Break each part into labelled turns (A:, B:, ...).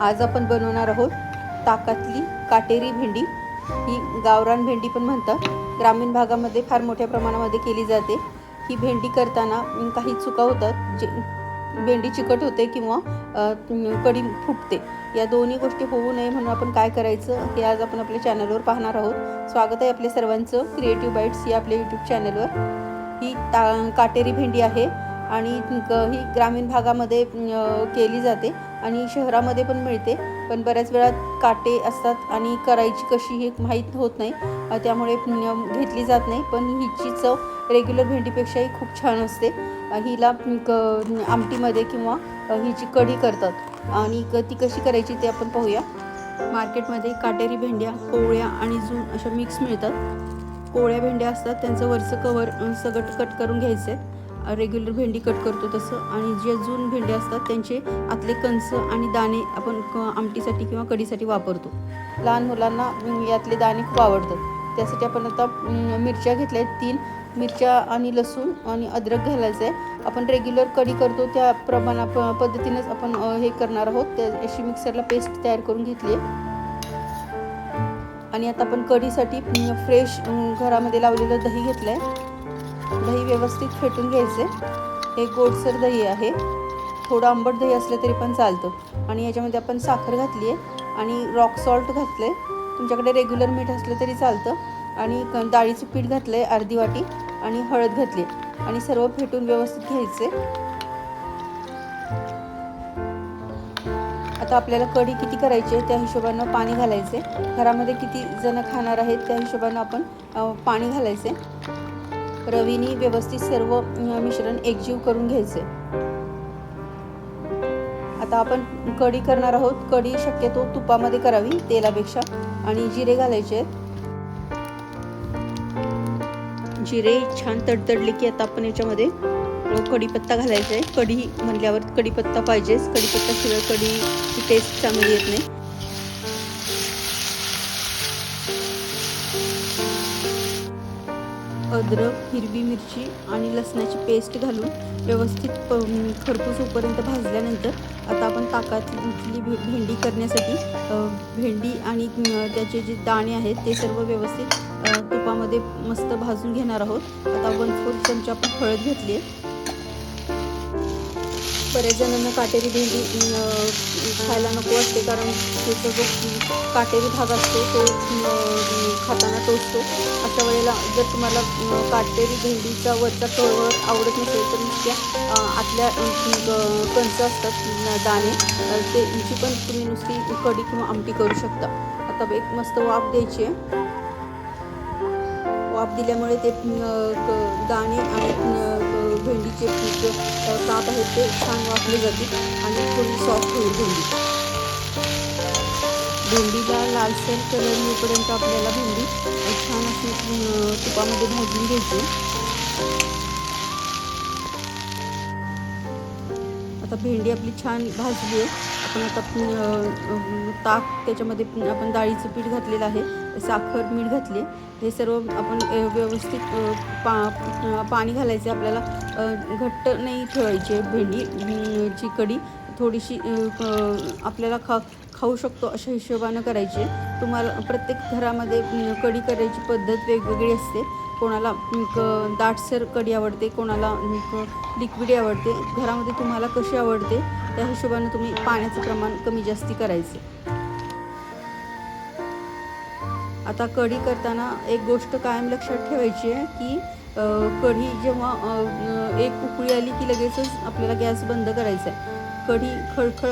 A: आज आपण बनवणार आहोत ताकातली काटेरी भेंडी. ही गावरान भेंडी पण म्हणतात. ग्रामीण भागामध्ये फार मोठ्या प्रमाणामध्ये केली जाते. ही भेंडी करताना काही चुका होतात. जे भेंडी चिकट होते किंवा कडी फुटते. या दोन्ही गोष्टी होऊ नये म्हणून आपण काय करायचं हे आज आपण आपल्या चॅनलवर पाहणार आहोत. स्वागत आहे आपल्या सर्वांचं. क्रिएटिव्ह बाईट्स या आपल्या यूट्यूब चॅनलवर. ही ता काटेरी भेंडी आहे आणि क- ही ग्रामीण भागामध्ये केली जाते. आणि शहरामध्ये पण मिळते पण बऱ्याच वेळा काटे असतात आणि करायची कशी हे माहीत होत नाही. त्यामुळे घेतली जात नाही पण हिची चव रेग्युलर भेंडीपेक्षाही खूप छान असते. हिला क आमटीमध्ये किंवा हिची कढी करतात. आणि क ती कशी करायची ते आपण पाहूया. मार्केटमध्ये काटेरी भेंड्या कोवळ्या आणि जून अशा मिक्स मिळतात. कोवळ्या भेंड्या असतात त्यांचं वरचं कवर सगळं कट करून घ्यायचं आहे रेग्युलर भेंडी कट करतो तसं. आणि जे जून भेंडे असतात त्यांचे आतले कंस आणि दाणे आपण क- आमटीसाठी किंवा कढीसाठी वापरतो. लहान मुलांना यातले दाणे खूप आवडतात. त्यासाठी आपण आता मिरच्या घेतल्या आहेत तीन. मिरच्या आणि लसूण आणि अद्रक घालायचं आहे आपण रेग्युलर कढी करतो त्या प्रमाणा प पद्धतीनेच आपण हे करणार आहोत. त्या अशी मिक्सरला पेस्ट तयार करून घेतली आहे. आणि आता आपण कढीसाठी फ्रेश घरामध्ये लावलेलं दही घेतलं आहे दही व्यवस्थित फेटून घ्यायचे. हे गोडसर दही आहे. थोडं आंबट दही असलं तरी पण चालतं. आणि याच्यामध्ये आपण साखर घातली आहे आणि रॉक सॉल्ट घातलं आहे तुमच्याकडे रेग्युलर मीठ असलं तरी चालतं. आणि डाळीचं पीठ घातलं आहे अर्धी वाटी आणि हळद घातली आहे आणि सर्व फेटून व्यवस्थित घ्यायचे. आता आपल्याला कढी किती करायची आहे त्या हिशोबानं पाणी घालायचे घरामध्ये किती जण खाणार आहेत त्या हिशोबानं आपण पाणी घालायचे रवीनी व्यवस्थित सर्व मिश्रण एकजीव करून घ्यायचे. आता आपण कढी करणार आहोत. कढी शक्यतो तुपामध्ये करावी तेलापेक्षा. आणि जिरे घालायचे जिरे छान तडतडले की आता आपण याच्यामध्ये कढीपत्ता घालायचा आहे. कढी म्हणल्यावर कढीपत्ता पाहिजेच. कढीपत्ताशिवाय कढीची टेस्ट चांगली येत नाही. अद्रक हिरवी मिरची आणि लसणाची पेस्ट घालून व्यवस्थित प खरपूस होईपर्यंत भाजल्यानंतर आता आपण ताकातली भे भेंडी करण्यासाठी भेंडी आणि त्याचे जे दाणे आहेत ते सर्व व्यवस्थित तुपामध्ये मस्त भाजून घेणार आहोत. आता वन फोर्थ चमचा आपण हळद घेतली आहे. बऱ्याच जणांना काटेरी भेंडी खायला नको असते कारण त्याचा जो काटेरी भाग असतो तो खाताना टोचतो. अशा वेळेला जर तुम्हाला काटेरी भेंडीचा वरचा कवर आवडत नसेल तर नुसत्या आतल्या कंच असतात दाणे ते ची पण तुम्ही नुसती कढी किंवा आमटी करू शकता. आता एक मस्त वाफ द्यायची आहे. वाफ दिल्यामुळे ते दाणे आणि भेंडीचे जे, ताप आहे आहेत ते छान वाफले जातील आणि थोडी सॉफ्ट होईल भेंडी. भेंडीला लालसर कलर येईपर्यंत आपल्याला भेंडी छान अशी तुपामध्ये भाजून घ्यायची. आता भेंडी आपली छान भाजली आहे. आपण आता ताक त्याच्यामध्ये आपण डाळीचं पीठ घातलेलं आहे साखर मीठ घातली हे सर्व आपण व्यवस्थित पा पाणी घालायचे आपल्याला घट्ट नाही ठेवायची भेंडी ची कढी. थोडीशी आपल्याला खा खाऊ शकतो अशा हिशोबानं करायची तुम्हाला प्रत्येक घरामध्ये कढी करायची पद्धत वेगवेगळी असते. कोणाला दाटसर कढी आवडते कोणाला लिक्विड आवडते. घरामध्ये तुम्हाला कशी आवडते त्या हिशोबाने तुम्ही पाण्याचं प्रमाण कमी जास्ती करायचं. आता कढी करताना एक गोष्ट कायम लक्षात ठेवायची आहे की कढी जेव्हा एक उकळी आली की लगेचच आपल्याला गॅस बंद करायचा आहे. कढी खळखळ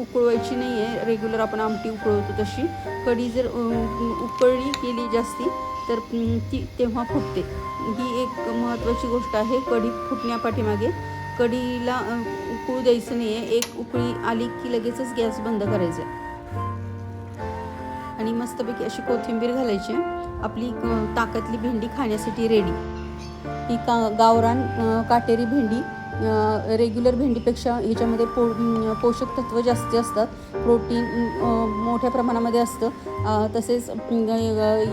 A: उकळवायची नाही आहे रेग्युलर आपण आमटी उकळवतो तशी. कढी जर उकळली केली जास्ती तर ती तेव्हा फुटते. ही एक महत्त्वाची गोष्ट आहे. कढी फुटण्यापाठीमागे कढीला उकळू द्यायचं नाही आहे एक उकळी आली की लगेचच गॅस बंद करायचा. आहे आणि मस्तपैकी अशी कोथिंबीर घालायची. आपली अ, ताकातली भेंडी खाण्यासाठी रेडी ही का गावरान काटेरी भेंडी रेग्युलर भेंडीपेक्षा ह्याच्यामध्ये पो पोषक तत्त्व जास्त असतात. प्रोटीन मोठ्या प्रमाणामध्ये असतं. तसेच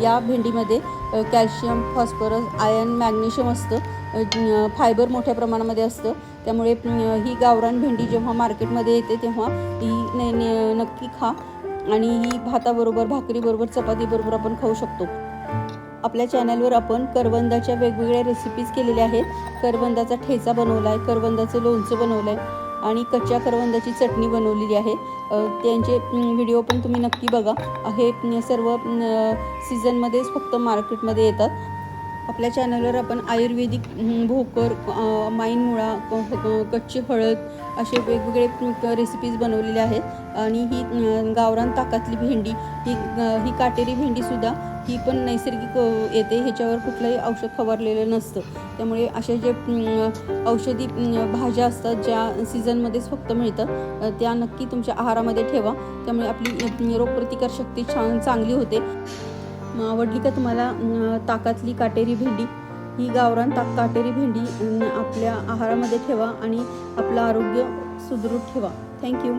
A: या भेंडीमध्ये कॅल्शियम फॉस्फरस आयर्न मॅग्नेशियम असतं. फायबर मोठ्या प्रमाणामध्ये असतं. त्यामुळे ही गावरान भेंडी जेव्हा मार्केटमध्ये येते तेव्हा ती ने- नक्की खा. आणि ही भाताबरोबर भाकरीबरोबर चपातीबरोबर आपण खाऊ शकतो. आपल्या चॅनलवर आपण करवंदाच्या वेगवेगळ्या रेसिपीज केलेल्या आहेत. करवंदाचा ठेचा बनवला आहे करवंदाचं लोणचं बनवलं आहे आणि कच्च्या करवंदाची चटणी बनवलेली आहे. त्यांचे व्हिडिओ पण तुम्ही नक्की बघा. हे सर्व सीझनमध्येच फक्त मार्केटमध्ये येतात. आपल्या चॅनलवर आपण आयुर्वेदिक भोकर माईनमुळा कच्ची हळद असे वेगवेगळे रेसिपीज बनवलेले आहेत. आणि ही गावरान ताकातली भेंडी ही ही काटेरी भेंडीसुद्धा ही पण नैसर्गिक येते. ह्याच्यावर कुठलंही औषध फवारलेलं नसतं. त्यामुळे असे जे औषधी भाज्या असतात ज्या सीझनमध्येच फक्त मिळतात त्या नक्की तुमच्या आहारामध्ये ठेवा. त्यामुळे आपली रोगप्रतिकार शक्ती छान चांगली होते. मग आवडली का तुम्हाला ताकातली काटेरी भेंडी ही गावरान ताक काटेरी भेंडी आपल्या आहारामध्ये ठेवा आणि आपलं आरोग्य सुदृढ ठेवा. थँक्यू